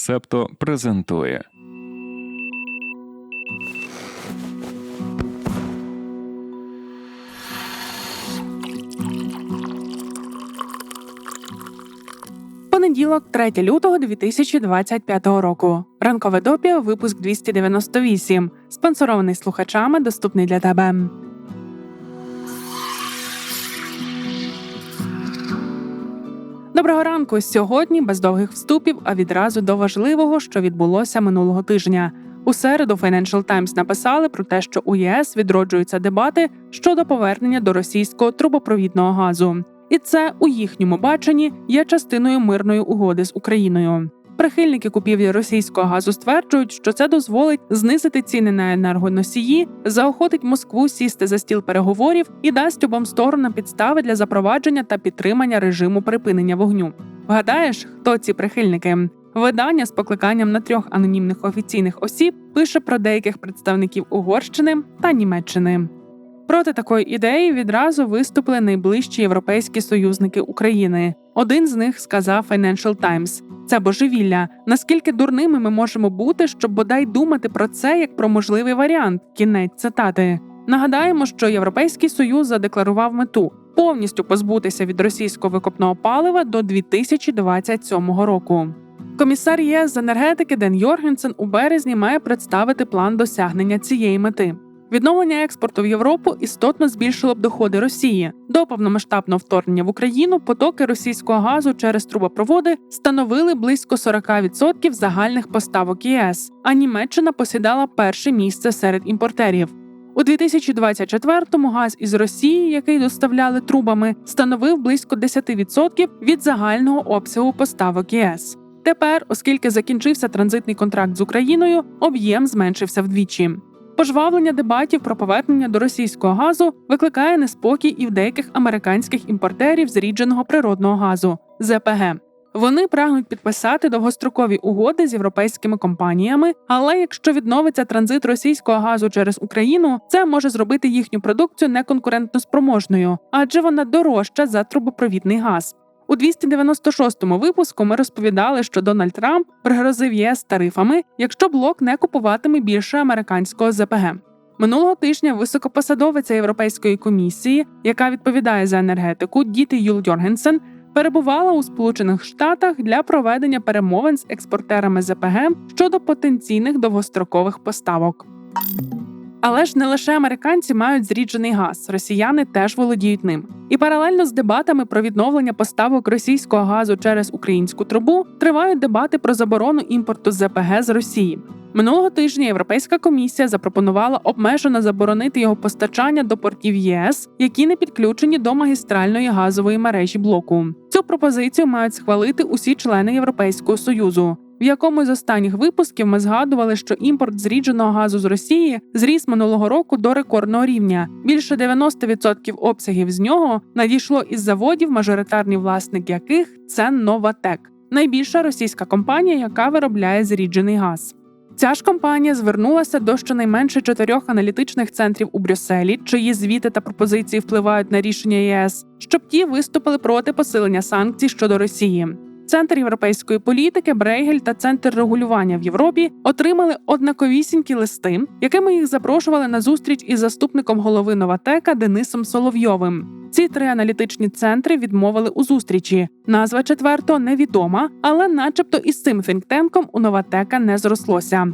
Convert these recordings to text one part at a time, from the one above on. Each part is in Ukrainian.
Септо презентує. Понеділок, 3 лютого 2025 року. Ранкове допі, випуск 298. Спонсорований слухачами, доступний для тебе. Доброго ранку. Сьогодні без довгих вступів, а відразу до важливого, що відбулося минулого тижня. У середу Financial Times написали про те, що у ЄС відроджуються дебати щодо повернення до російського трубопровідного газу. І це у їхньому баченні є частиною мирної угоди з Україною. Прихильники купівлі російського газу стверджують, що це дозволить знизити ціни на енергоносії, заохотить Москву сісти за стіл переговорів і дасть обом сторонам підстави для запровадження та підтримання режиму припинення вогню. Вгадаєш, хто ці прихильники? Видання з покликанням на трьох анонімних офіційних осіб пише про деяких представників Угорщини та Німеччини. Проти такої ідеї відразу виступили найближчі європейські союзники України. Один з них сказав Financial Times – це божевілля. Наскільки дурними ми можемо бути, щоб бодай думати про це як про можливий варіант? Кінець цитати. Нагадаємо, що Європейський Союз задекларував мету повністю позбутися від російського викопного палива до 2027 року. Комісар ЄС з енергетики Ден Йоргенсен у березні має представити план досягнення цієї мети. Відновлення експорту в Європу істотно збільшило б доходи Росії. До повномасштабного вторгнення в Україну потоки російського газу через трубопроводи становили близько 40% загальних поставок ЄС, а Німеччина посідала перше місце серед імпортерів. У 2024-му газ із Росії, який доставляли трубами, становив близько 10% від загального обсягу поставок ЄС. Тепер, оскільки закінчився транзитний контракт з Україною, об'єм зменшився вдвічі. Пожвавлення дебатів про повернення до російського газу викликає неспокій і в деяких американських імпортерів зрідженого природного газу ЗПГ. Вони прагнуть підписати довгострокові угоди з європейськими компаніями, але якщо відновиться транзит російського газу через Україну, це може зробити їхню продукцію неконкурентно спроможною, адже вона дорожча за трубопровідний газ. У 296-му випуску ми розповідали, що Дональд Трамп пригрозив ЄС тарифами, якщо блок не купуватиме більше американського ЗПГ. Минулого тижня високопосадовиця Європейської комісії, яка відповідає за енергетику, діти Юл Йоргенсен, перебувала у Сполучених Штатах для проведення перемовин з експортерами ЗПГ щодо потенційних довгострокових поставок. Але ж не лише американці мають зріджений газ, росіяни теж володіють ним. І паралельно з дебатами про відновлення поставок російського газу через українську трубу тривають дебати про заборону імпорту ЗПГ з Росії. Минулого тижня Європейська комісія запропонувала обмежено заборонити його постачання до портів ЄС, які не підключені до магістральної газової мережі блоку. Цю пропозицію мають схвалити усі члени Європейського союзу. В якому з останніх випусків ми згадували, що імпорт зрідженого газу з Росії зріс минулого року до рекордного рівня. Більше 90% обсягів з нього надійшло із заводів, мажоритарний власник яких це Новатек, найбільша російська компанія, яка виробляє зріджений газ. Ця ж компанія звернулася до щонайменше чотирьох аналітичних центрів у Брюсселі, чиї звіти та пропозиції впливають на рішення ЄС, щоб ті виступили проти посилення санкцій щодо Росії. Центр європейської політики, Брейгель та центр регулювання в Європі отримали однаковісінькі листи, якими їх запрошували на зустріч із заступником голови Новатека Денисом Соловйовим. Ці три аналітичні центри відмовили у зустрічі. Назва четвертого невідома, але, начебто, із цим фінктенком у Новатека не зрослося.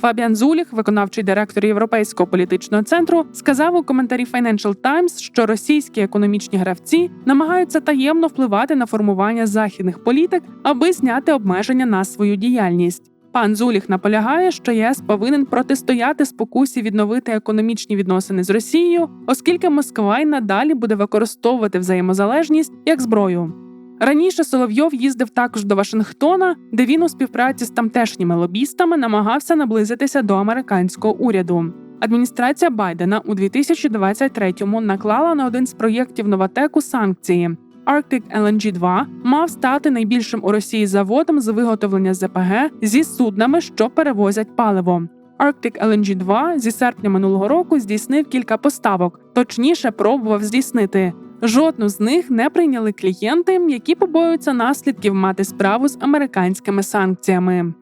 Фабіан Зуліх, виконавчий директор Європейського політичного центру, сказав у коментарі Financial Times, що російські економічні гравці намагаються таємно впливати на формування західних політик, аби зняти обмеження на свою діяльність. Пан Зуліх наполягає, що ЄС повинен протистояти спокусі відновити економічні відносини з Росією, оскільки Москва й надалі буде використовувати взаємозалежність як зброю. Раніше Соловйов їздив також до Вашингтона, де він у співпраці з тамтешніми лобістами намагався наблизитися до американського уряду. Адміністрація Байдена у 2023-му наклала на один з проєктів Новатеку санкції. Arctic LNG 2 мав стати найбільшим у Росії заводом з виготовлення ЗПГ зі суднами, що перевозять паливо. Arctic LNG 2 зі серпня минулого року здійснив кілька поставок, точніше пробував здійснити. Жодну з них не прийняли клієнти, які побоюються наслідків мати справу з американськими санкціями.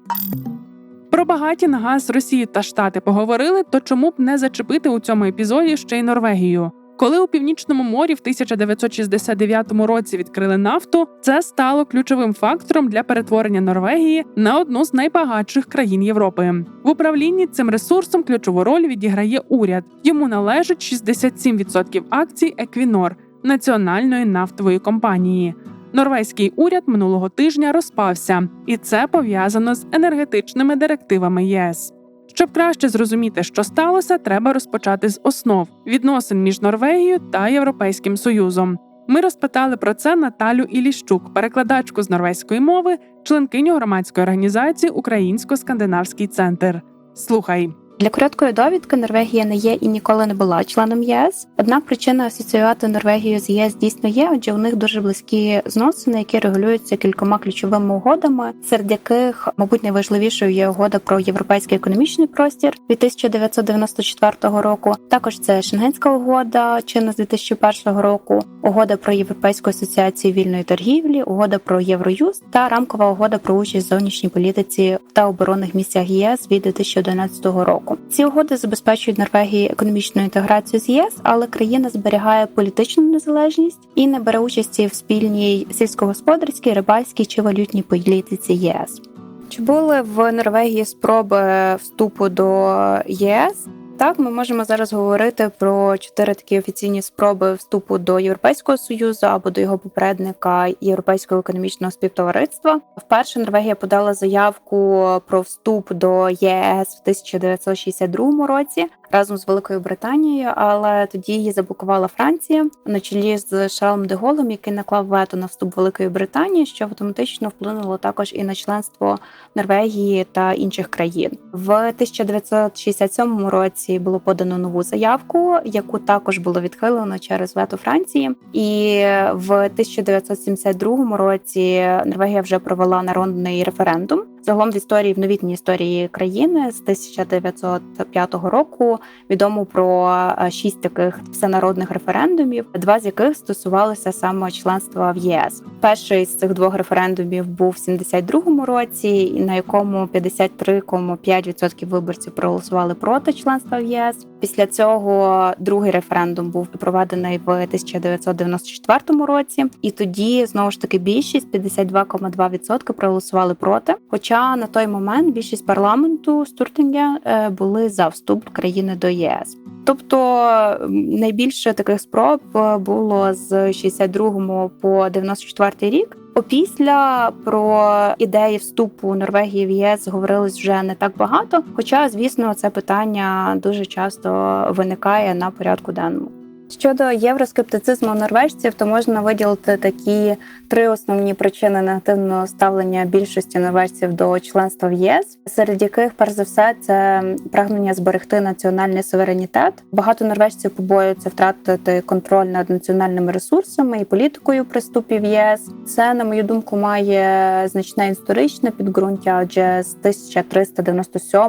Про багаті на газ Росії та Штати поговорили, то чому б не зачепити у цьому епізоді ще й Норвегію? Коли у північному морі в 1969 році відкрили нафту, це стало ключовим фактором для перетворення Норвегії на одну з найбагатших країн Європи. В управлінні цим ресурсом ключову роль відіграє уряд. Йому належить 67% акцій Еквінор національної нафтової компанії. Норвезький уряд минулого тижня розпався, і це пов'язано з енергетичними директивами єС. Щоб краще зрозуміти, що сталося, треба розпочати з основ відносин між Норвегією та Європейським Союзом. Ми розпитали про це Наталю Іліщук, перекладачку з норвезької мови, членкиню громадської організації Українсько-скандинавський центр. Слухай. Для короткої довідки Норвегія не є і ніколи не була членом єС. Однак причина асоціювати Норвегію з ЄС дійсно є, адже у них дуже близькі зносини, які регулюються кількома ключовими угодами, серед яких, мабуть, найважливішою є угода про європейський економічний простір від 1994 року. Також це Шенгенська угода, чинна з 2001 року, угода про європейську асоціацію вільної торгівлі, угода про Євроюз та рамкова угода про участь в зовнішній політиці та оборонних місіях ЄС від 2011 року року. Ці угоди забезпечують Норвегії економічну інтеграцію з єС, але країна зберігає політичну незалежність і не бере участі в спільній сільськогосподарській, рибальській чи валютній політиці ЄС. Чи були в Норвегії спроби вступу до ЄС? Так, ми можемо зараз говорити про чотири такі офіційні спроби вступу до Європейського союзу або до його попередника Європейського економічного співтовариства. Вперше Норвегія подала заявку про вступ до ЄС в 1962 році разом з Великою Британією, але тоді її заблокувала Франція на чолі з Шарлем де який наклав вето на вступ Великої Британії, що автоматично вплинуло також і на членство Норвегії та інших країн. В 1967 році було подано нову заявку, яку також було відхилено через вето Франції, і в 1972 році Норвегія вже провела народний референдум. Загалом в історії в новітній історії країни з 1905 року відомо про е, шість таких всенародних референдумів, два з яких стосувалися саме членства в ЄС. Перший з цих двох референдумів був в 72-му році, на якому 53,5% виборців проголосували проти членства в ЄС. Після цього другий референдум був проведений в 1994 році, і тоді знову ж таки більшість 52,2% проголосували проти. Хоча на той момент більшість парламенту Стуртинга е, були за вступ країни до ЄС. Тобто найбільше таких спроб е, було з 62 по 94 рік. Опісля про ідеї вступу Норвегії в ЄС говорилось вже не так багато. Хоча, звісно, це питання дуже часто виникає на порядку денному. Щодо євроскептицизму норвежців, то можна виділити такі три основні причини негативного ставлення більшості норвежців до членства в ЄС, серед яких, перш за все, це прагнення зберегти національний суверенітет. Багато норвежців побоюються втратити контроль над національними ресурсами і політикою при вступі в ЄС. Це, на мою думку, має значне історичне підґрунтя, адже з 1397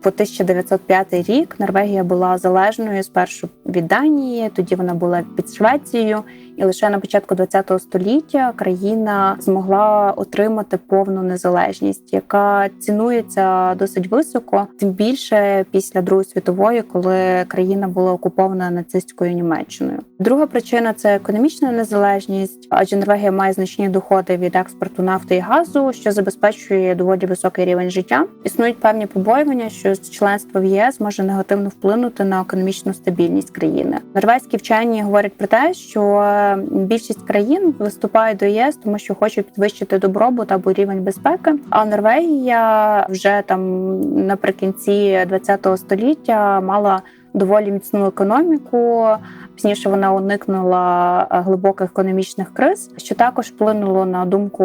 по 1905 рік Норвегія була залежною спершу від Данії тоді вона була під Швецією, і лише на початку ХХ століття країна змогла отримати повну незалежність, яка цінується досить високо, тим більше після Другої світової, коли країна була окупована нацистською Німеччиною. Друга причина це економічна незалежність, адже Норвегія має значні доходи від експорту нафти і газу, що забезпечує доволі високий рівень життя. Існують певні побоювання, що членство в ЄС може негативно вплинути на економічну стабільність країни. Норвезькі вчені говорять про те, що більшість країн виступають до ЄС, тому що хочуть підвищити добробут або рівень безпеки. А Норвегія вже там наприкінці ХХ століття мала доволі міцну економіку. Пізніше вона уникнула е, глибоких економічних криз, що також вплинуло на думку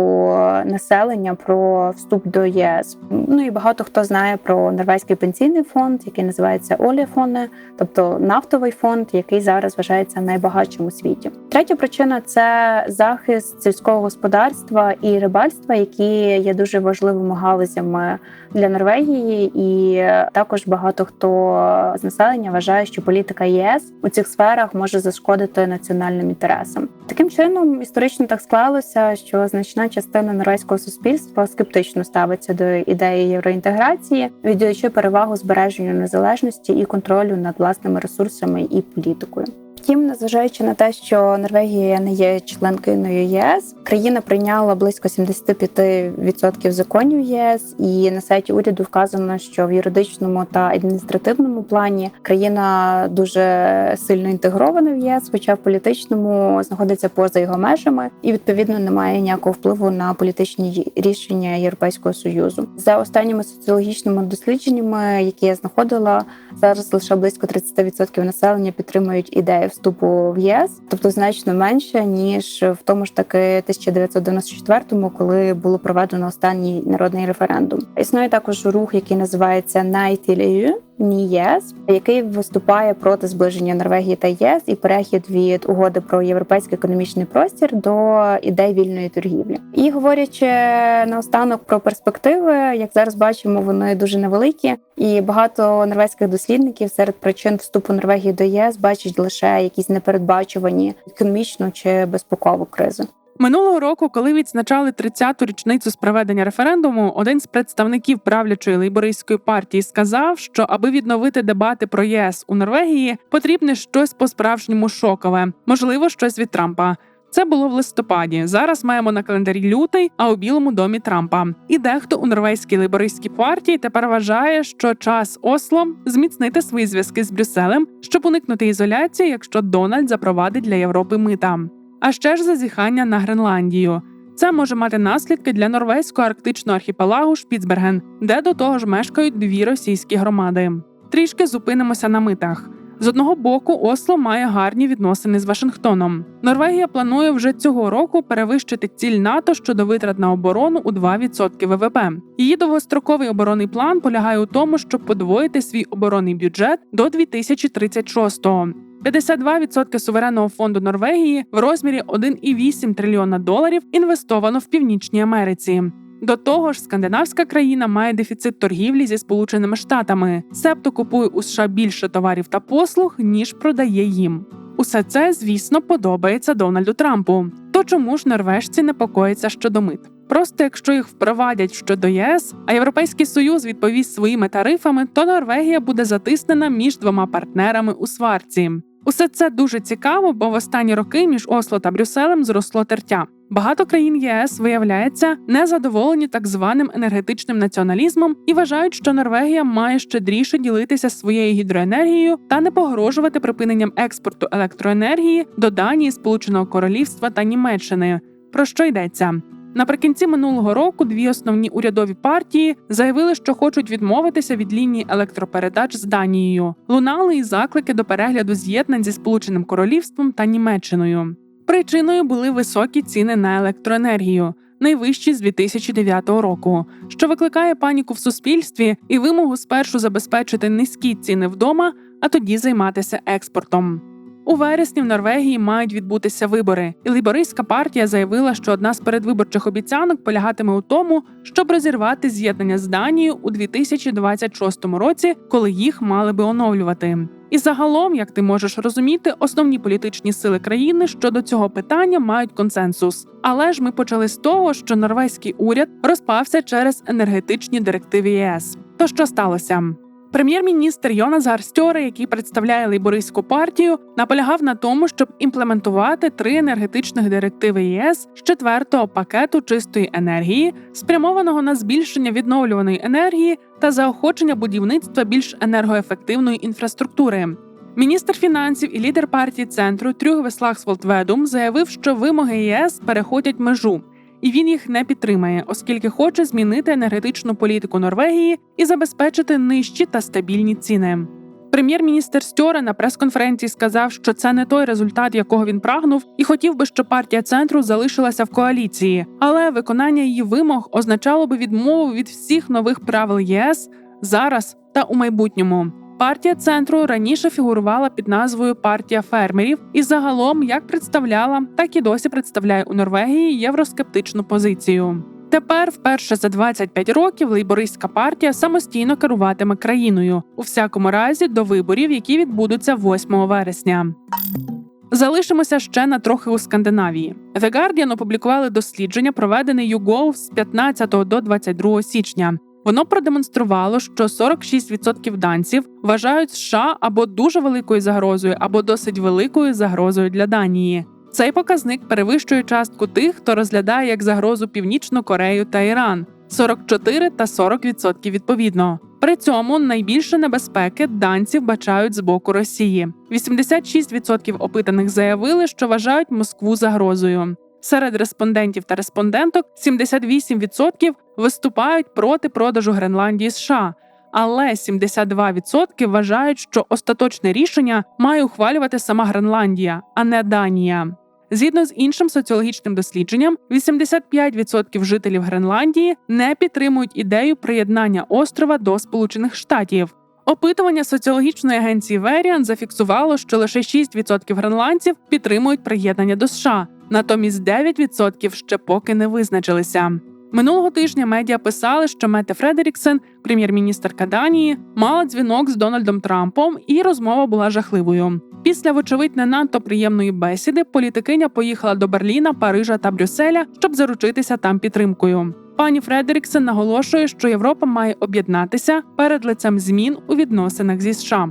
населення про вступ до ЄС. Ну і багато хто знає про норвезький пенсійний фонд, який називається Оліфоне, тобто нафтовий фонд, який зараз вважається найбагатшим у світі. Третя причина це захист сільського господарства і рибальства, які є дуже важливими галузями для Норвегії, і також багато хто з населення вважає, що політика ЄС у цих сферах може зашкодити національним інтересам. Таким чином, історично так склалося, що значна частина норвезького суспільства скептично ставиться до ідеї євроінтеграції, віддаючи перевагу збереженню незалежності і контролю над власними ресурсами і політикою. Втім, незважаючи на те, що Норвегія не є членкиною єС, країна прийняла близько 75% законів ЄС, і на сайті уряду вказано, що в юридичному та адміністративному плані країна дуже сильно інтегрована в ЄС, хоча в політичному знаходиться поза його межами, і відповідно не має ніякого впливу на політичні рішення Європейського союзу. За останніми соціологічними дослідженнями, які я знаходила, зараз лише близько 30% населення підтримують ідею вступу в ЄС, тобто значно менше ніж в тому ж таки 1994-му, коли було проведено останній народний референдум. Існує також рух, який називається «Night til EU», ні ЄС, який виступає проти зближення Норвегії та ЄС і перехід від угоди про європейський економічний простір до ідей вільної торгівлі. І говорячи наостанок про перспективи, як зараз бачимо, вони дуже невеликі, і багато норвезьких дослідників серед причин вступу Норвегії до ЄС бачать лише якісь непередбачувані економічну чи безпекову кризу. Минулого року, коли відзначали 30-ту річницю з проведення референдуму, один з представників правлячої лейбористської партії сказав, що аби відновити дебати про ЄС у Норвегії, потрібне щось по-справжньому шокове, можливо, щось від Трампа. Це було в листопаді. Зараз маємо на календарі лютий, а у Білому домі Трампа. І дехто у норвезькій лейбористській партії тепер вважає, що час Осло зміцнити свої зв'язки з Брюсселем, щоб уникнути ізоляції, якщо Дональд запровадить для Європи мита. А ще ж зазіхання на Гренландію. Це може мати наслідки для норвезького арктичного архіпелагу Шпіцберген, де до того ж мешкають дві російські громади. Трішки зупинимося на митах. З одного боку, Осло має гарні відносини з Вашингтоном. Норвегія планує вже цього року перевищити ціль НАТО щодо витрат на оборону у 2% ВВП. Її довгостроковий оборонний план полягає у тому, щоб подвоїти свій оборонний бюджет до 2036-го. 52% суверенного фонду Норвегії в розмірі 1,8 трильйона доларів інвестовано в Північній Америці. До того ж, скандинавська країна має дефіцит торгівлі зі Сполученими Штатами, себто купує у США більше товарів та послуг, ніж продає їм. Усе це, звісно, подобається Дональду Трампу. То чому ж норвежці непокоїться щодо мит? Просто якщо їх впровадять щодо ЄС, а Європейський Союз відповість своїми тарифами, то Норвегія буде затиснена між двома партнерами у сварці. Усе це дуже цікаво, бо в останні роки між Осло та Брюсселем зросло тертя. Багато країн ЄС виявляється незадоволені так званим енергетичним націоналізмом і вважають, що Норвегія має щедріше ділитися своєю гідроенергією та не погрожувати припиненням експорту електроенергії до Данії, Сполученого Королівства та Німеччини. Про що йдеться? Наприкінці минулого року дві основні урядові партії заявили, що хочуть відмовитися від лінії електропередач з Данією. Лунали і заклики до перегляду з'єднань зі Сполученим Королівством та Німеччиною. Причиною були високі ціни на електроенергію, найвищі з 2009 року, що викликає паніку в суспільстві і вимогу спершу забезпечити низькі ціни вдома, а тоді займатися експортом. У вересні в Норвегії мають відбутися вибори, і лейбористська партія заявила, що одна з передвиборчих обіцянок полягатиме у тому, щоб розірвати з'єднання з Данією у 2026 році, коли їх мали би оновлювати. І загалом, як ти можеш розуміти, основні політичні сили країни щодо цього питання мають консенсус. Але ж ми почали з того, що норвезький уряд розпався через енергетичні директиви ЄС. То що сталося? Прем'єр-міністр Йонас Гарстьоре, який представляє лейбористську партію, наполягав на тому, щоб імплементувати три енергетичних директиви ЄС з четвертого пакету чистої енергії, спрямованого на збільшення відновлюваної енергії та заохочення будівництва більш енергоефективної інфраструктури. Міністр фінансів і лідер партії центру Трюгве Слаксволдведум заявив, що вимоги ЄС переходять межу і він їх не підтримає, оскільки хоче змінити енергетичну політику Норвегії і забезпечити нижчі та стабільні ціни. Прем'єр-міністр Стьоре на прес-конференції сказав, що це не той результат, якого він прагнув, і хотів би, щоб партія центру залишилася в коаліції, але виконання її вимог означало би відмову від всіх нових правил ЄС зараз та у майбутньому. Партія центру раніше фігурувала під назвою Партія фермерів і загалом як представляла, так і досі представляє у Норвегії євроскептичну позицію. Тепер, вперше за 25 років, лейбористська партія самостійно керуватиме країною у всякому разі до виборів, які відбудуться 8 вересня. Залишимося ще на трохи у Скандинавії. The Guardian опублікували дослідження, проведене YouGov з 15 до 22 січня. Воно продемонструвало, що 46% данців вважають США або дуже великою загрозою, або досить великою загрозою для Данії. Цей показник перевищує частку тих, хто розглядає як загрозу Північну Корею та Іран 44 та 40% відповідно. При цьому найбільше небезпеки данці вбачають з боку Росії. 86% опитаних заявили, що вважають Москву загрозою. Серед респондентів та респонденток 78% виступають проти продажу Гренландії США, але 72% вважають, що остаточне рішення має ухвалювати сама Гренландія, а не Данія. Згідно з іншим соціологічним дослідженням, 85% жителів Гренландії не підтримують ідею приєднання острова до Сполучених Штатів. Опитування соціологічної агенції Verian зафіксувало, що лише 6% гренландців підтримують приєднання до США, натомість 9% ще поки не визначилися. Минулого тижня медіа писали, що Мете Фредеріксен, прем'єр-міністерка Данії, мала дзвінок з Дональдом Трампом, і розмова була жахливою. Після, вочевидь, не надто приємної бесіди політикиня поїхала до Берліна, Парижа та Брюсселя, щоб заручитися там підтримкою. Пані Фредеріксен наголошує, що Європа має об'єднатися перед лицем змін у відносинах зі США.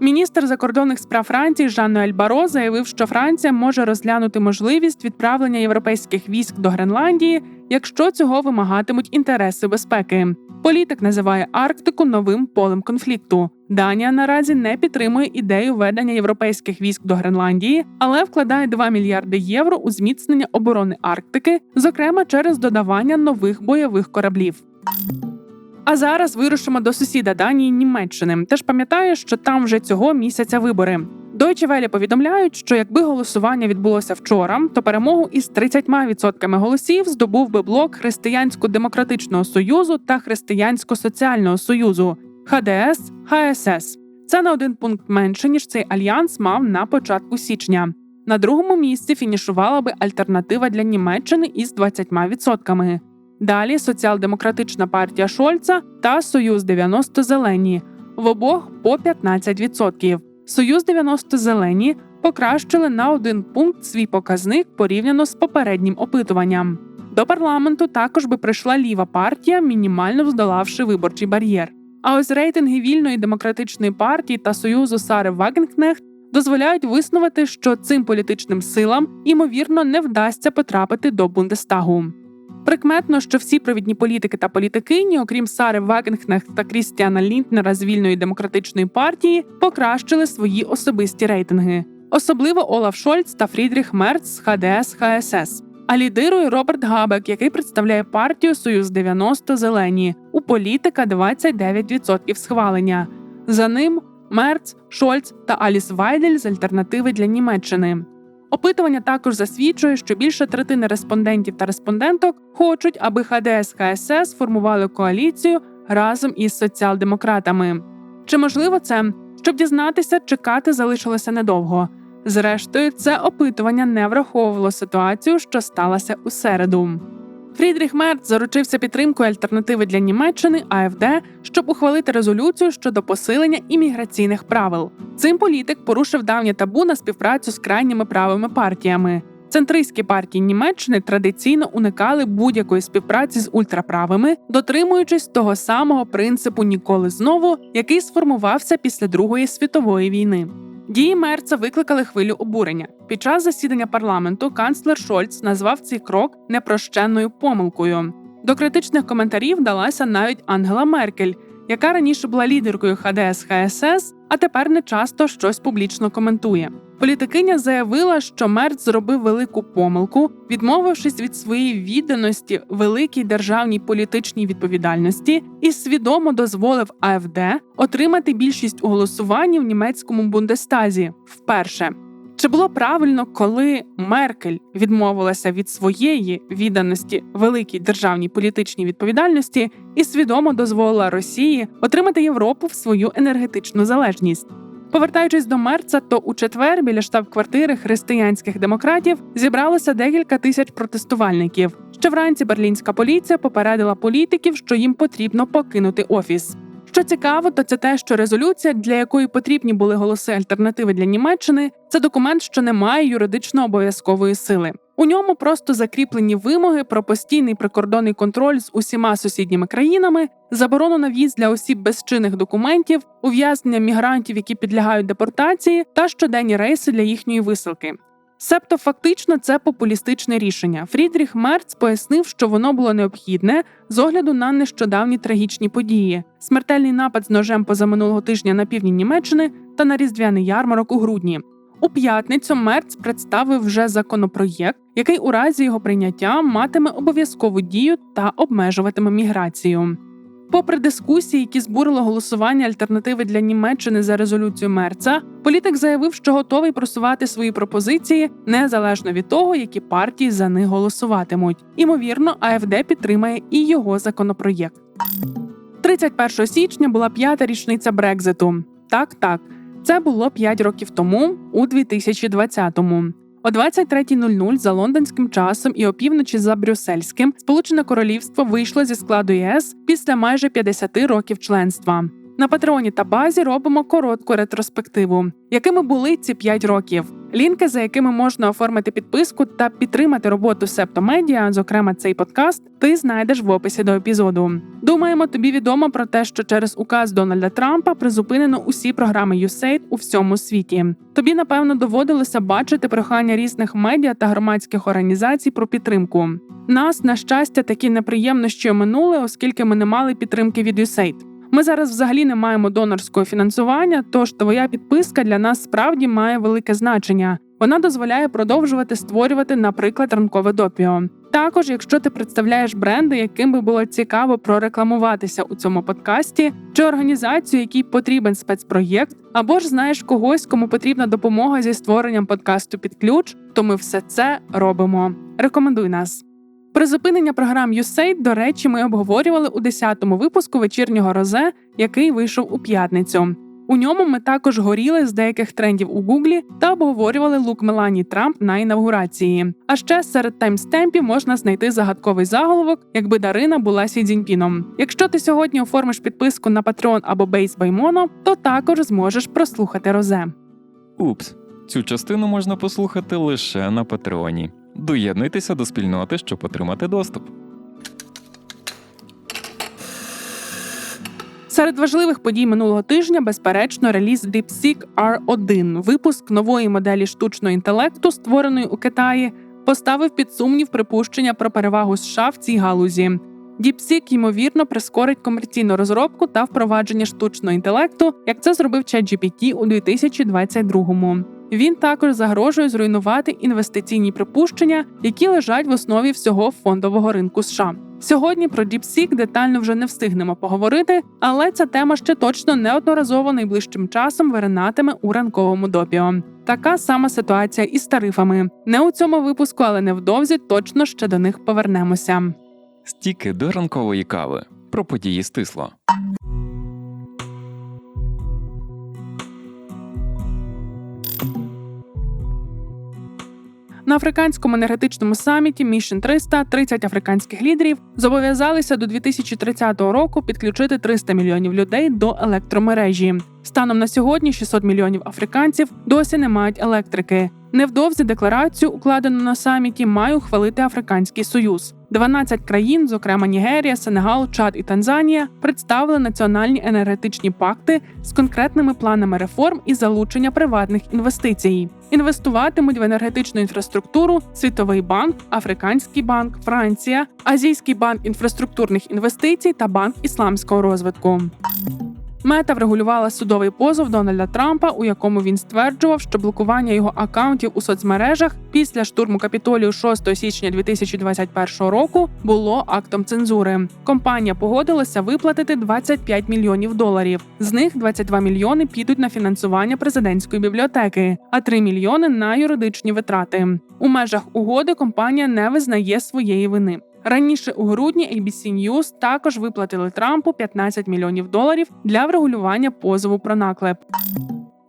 Міністр закордонних справ Франції Жан-Ноель Баро заявив, що Франція може розглянути можливість відправлення європейських військ до Гренландії, якщо цього вимагатимуть інтереси безпеки. Політик називає Арктику новим полем конфлікту. Данія наразі не підтримує ідею ведення європейських військ до Гренландії, але вкладає 2 мільярди євро у зміцнення оборони Арктики, зокрема через додавання нових бойових кораблів. А зараз вирушимо до сусіда Данії Німеччини. Теж пам'ятаю, що там вже цього місяця вибори. Deutsche Welle повідомляють, що якби голосування відбулося вчора, то перемогу із 30% голосів здобув би блок Християнсько-демократичного союзу та Християнсько-соціального союзу ХДС ХСС. Це на один пункт менше ніж цей альянс мав на початку січня. На другому місці фінішувала би альтернатива для Німеччини із 20%. Далі соціал-демократична партія Шольца та Союз 90 Зелені в обох по 15%. Союз 90 Зелені покращили на один пункт свій показник порівняно з попереднім опитуванням. До парламенту також би прийшла ліва партія, мінімально здолавши виборчий бар'єр. А ось рейтинги вільної демократичної партії та союзу Сари Вагенкнехт дозволяють виснувати, що цим політичним силам ймовірно не вдасться потрапити до Бундестагу. Прикметно, що всі провідні політики та політикині, окрім Сари Вагенхнехт та Крістіана Лінтнера з вільної демократичної партії, покращили свої особисті рейтинги, особливо Олаф Шольц та Фрідріх Мерц з ХДС ХСС. А лідирує Роберт Габек, який представляє партію Союз 90 Зелені. У політика 29% схвалення. За ним Мерц, Шольц та Аліс Вайдель з альтернативи для Німеччини. Опитування також засвідчує, що більше третини респондентів та респонденток хочуть, аби ХДС ХСС формували коаліцію разом із соціал-демократами. Чи можливо це? Щоб дізнатися, чекати залишилося недовго. Зрештою, це опитування не враховувало ситуацію, що сталася у середу. Фрідріх Мерц заручився підтримкою альтернативи для Німеччини АФД, щоб ухвалити резолюцію щодо посилення імміграційних правил. Цим політик порушив давнє табу на співпрацю з крайніми правими партіями. Центристські партії Німеччини традиційно уникали будь-якої співпраці з ультраправими, дотримуючись того самого принципу ніколи знову, який сформувався після Другої світової війни. Дії Мерца викликали хвилю обурення. Під час засідання парламенту канцлер Шольц назвав цей крок непрощенною помилкою. До критичних коментарів далася навіть Ангела Меркель, яка раніше була лідеркою ХДС ХСС, а тепер не часто щось публічно коментує. Політикиня заявила, що Мерц зробив велику помилку, відмовившись від своєї відданості великій державній політичній відповідальності, і свідомо дозволив АФД отримати більшість у голосуванні в німецькому бундестазі вперше. Чи було правильно, коли Меркель відмовилася від своєї відданості великій державній політичній відповідальності і свідомо дозволила Росії отримати Європу в свою енергетичну залежність? Повертаючись до мерца, то у четвер біля штаб-квартири християнських демократів зібралося декілька тисяч протестувальників. Ще вранці берлінська поліція попередила політиків, що їм потрібно покинути офіс. Що цікаво, то це те, що резолюція, для якої потрібні були голоси альтернативи для Німеччини, це документ, що не має юридично обов'язкової сили. У ньому просто закріплені вимоги про постійний прикордонний контроль з усіма сусідніми країнами, заборону на в'їзд для осіб без чинних документів, ув'язнення мігрантів, які підлягають депортації, та щоденні рейси для їхньої висилки. Себто фактично це популістичне рішення. Фрідріх Мерц пояснив, що воно було необхідне з огляду на нещодавні трагічні події: смертельний напад з ножем позаминулого тижня на півдні Німеччини та на різдвяний ярмарок у грудні. У п'ятницю Мерц представив вже законопроєкт, який у разі його прийняття матиме обов'язкову дію та обмежуватиме міграцію. Попри дискусії, які збурили голосування альтернативи для Німеччини за резолюцію Мерца, політик заявив, що готовий просувати свої пропозиції незалежно від того, які партії за них голосуватимуть. Імовірно, АФД підтримає і його законопроєкт. 31 січня була п'ята річниця Брекзиту. Так, так, це було 5 років тому, у 2020-му. О 23.00 за лондонським часом і опівночі за брюссельським Сполучене Королівство вийшло зі складу ЄС після майже 50 років членства. На Патреоні та базі робимо коротку ретроспективу, якими були ці 5 років. Лінки, за якими можна оформити підписку та підтримати роботу Септомедіа, зокрема цей подкаст, ти знайдеш в описі до епізоду. Думаємо, тобі відомо про те, що через указ Дональда Трампа призупинено усі програми USAID у всьому світі. Тобі напевно доводилося бачити прохання різних медіа та громадських організацій про підтримку. Нас, на щастя, такі неприємності оминули, оскільки ми не мали підтримки від USAID. Ми зараз взагалі не маємо донорського фінансування, тож твоя підписка для нас справді має велике значення. Вона дозволяє продовжувати створювати, наприклад, ранкове допіо. Також, якщо ти представляєш бренди, яким би було цікаво прорекламуватися у цьому подкасті, чи організацію, якій потрібен спецпроєкт, або ж знаєш когось, кому потрібна допомога зі створенням подкасту під ключ, то ми все це робимо. Рекомендуй нас. Призупинення програм USAID, до речі, ми обговорювали у 10-му випуску вечірнього розе, який вийшов у п'ятницю. У ньому ми також горіли з деяких трендів у Гуглі та обговорювали лук Мелані Трамп на інавгурації. А ще серед таймстемпів можна знайти загадковий заголовок, якби Дарина була Сі Цзіньпіном. Якщо ти сьогодні оформиш підписку на Patreon або Base by Mono, то також зможеш прослухати розе. Упс, цю частину можна послухати лише на Патреоні. Доєднуйтеся до спільноти, щоб отримати доступ. Серед важливих подій минулого тижня, безперечно, реліз DeepSeek R1, випуск нової моделі штучного інтелекту, створеної у Китаї, поставив під сумнів припущення про перевагу США в цій галузі. DeepSeek, ймовірно, прискорить комерційну розробку та впровадження штучного інтелекту, як це зробив ChatGPT у 2022-му. Він також загрожує зруйнувати інвестиційні припущення, які лежать в основі всього фондового ринку США. Сьогодні про DeepSeek детально вже не встигнемо поговорити, але ця тема ще точно неодноразово найближчим часом виринатиме у ранковому допіо. Така сама ситуація із тарифами. Не у цьому випуску, але невдовзі точно ще до них повернемося. Стіки до ранкової кави. Про події стисло. На африканському енергетичному саміті Mission 300 30 африканських лідерів зобов'язалися до 2030 року підключити 300 мільйонів людей до електромережі. Станом на сьогодні 600 мільйонів африканців досі не мають електрики. Невдовзі декларацію, укладену на саміті, має ухвалити Африканський Союз. 12 країн, зокрема Нігерія, Сенегал, Чад і Танзанія, представили національні енергетичні пакти з конкретними планами реформ і залучення приватних інвестицій. Інвестуватимуть в енергетичну інфраструктуру Світовий банк, Африканський банк, Франція, Азійський банк інфраструктурних інвестицій та Банк ісламського розвитку. Мета врегулювала судовий позов Дональда Трампа, у якому він стверджував, що блокування його акаунтів у соцмережах після штурму капітолію 6 січня 2021 року було актом цензури. Компанія погодилася виплатити 25 мільйонів доларів. З них 22 мільйони підуть на фінансування президентської бібліотеки, а 3 мільйони на юридичні витрати. У межах угоди компанія не визнає своєї вини. Раніше у грудні ABC News також виплатили Трампу 15 мільйонів доларів для врегулювання позову про наклеп.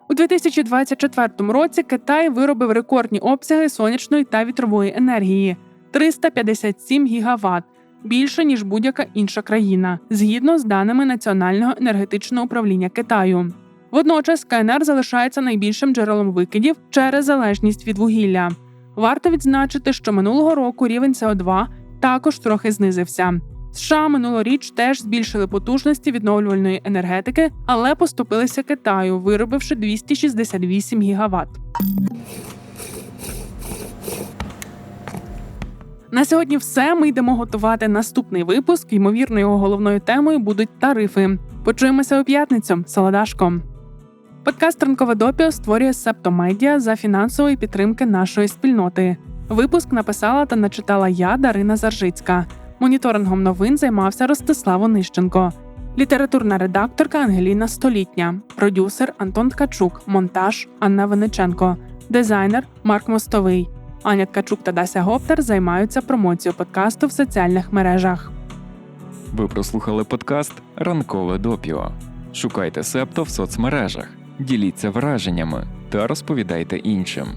У 2024 році Китай виробив рекордні обсяги сонячної та вітрової енергії 357 гігаватт. більше ніж будь-яка інша країна, згідно з даними Національного енергетичного управління Китаю. Водночас КНР залишається найбільшим джерелом викидів через залежність від вугілля. Варто відзначити, що минулого року рівень СО2 також трохи знизився. США минулоріч теж збільшили потужності відновлювальної енергетики, але поступилися Китаю, виробивши 268 гігаватт. На сьогодні все. Ми йдемо готувати наступний випуск. Ймовірно, його головною темою будуть тарифи. Почуємося у п'ятницю. Солодашком. Подкаст Ранкове допіо створює Септомедіа за фінансової підтримки нашої спільноти. Випуск написала та начитала я, Дарина Заржицька. Моніторингом новин займався Ростислав Онищенко. Літературна редакторка Ангеліна Столітня, продюсер Антон Ткачук, монтаж Анна Виниченко, дизайнер Марк Мостовий. Аня Ткачук та Дася Гоптер займаються промоцією подкасту в соціальних мережах. Ви прослухали подкаст Ранкове допіо. Шукайте Септо в соцмережах, діліться враженнями та розповідайте іншим.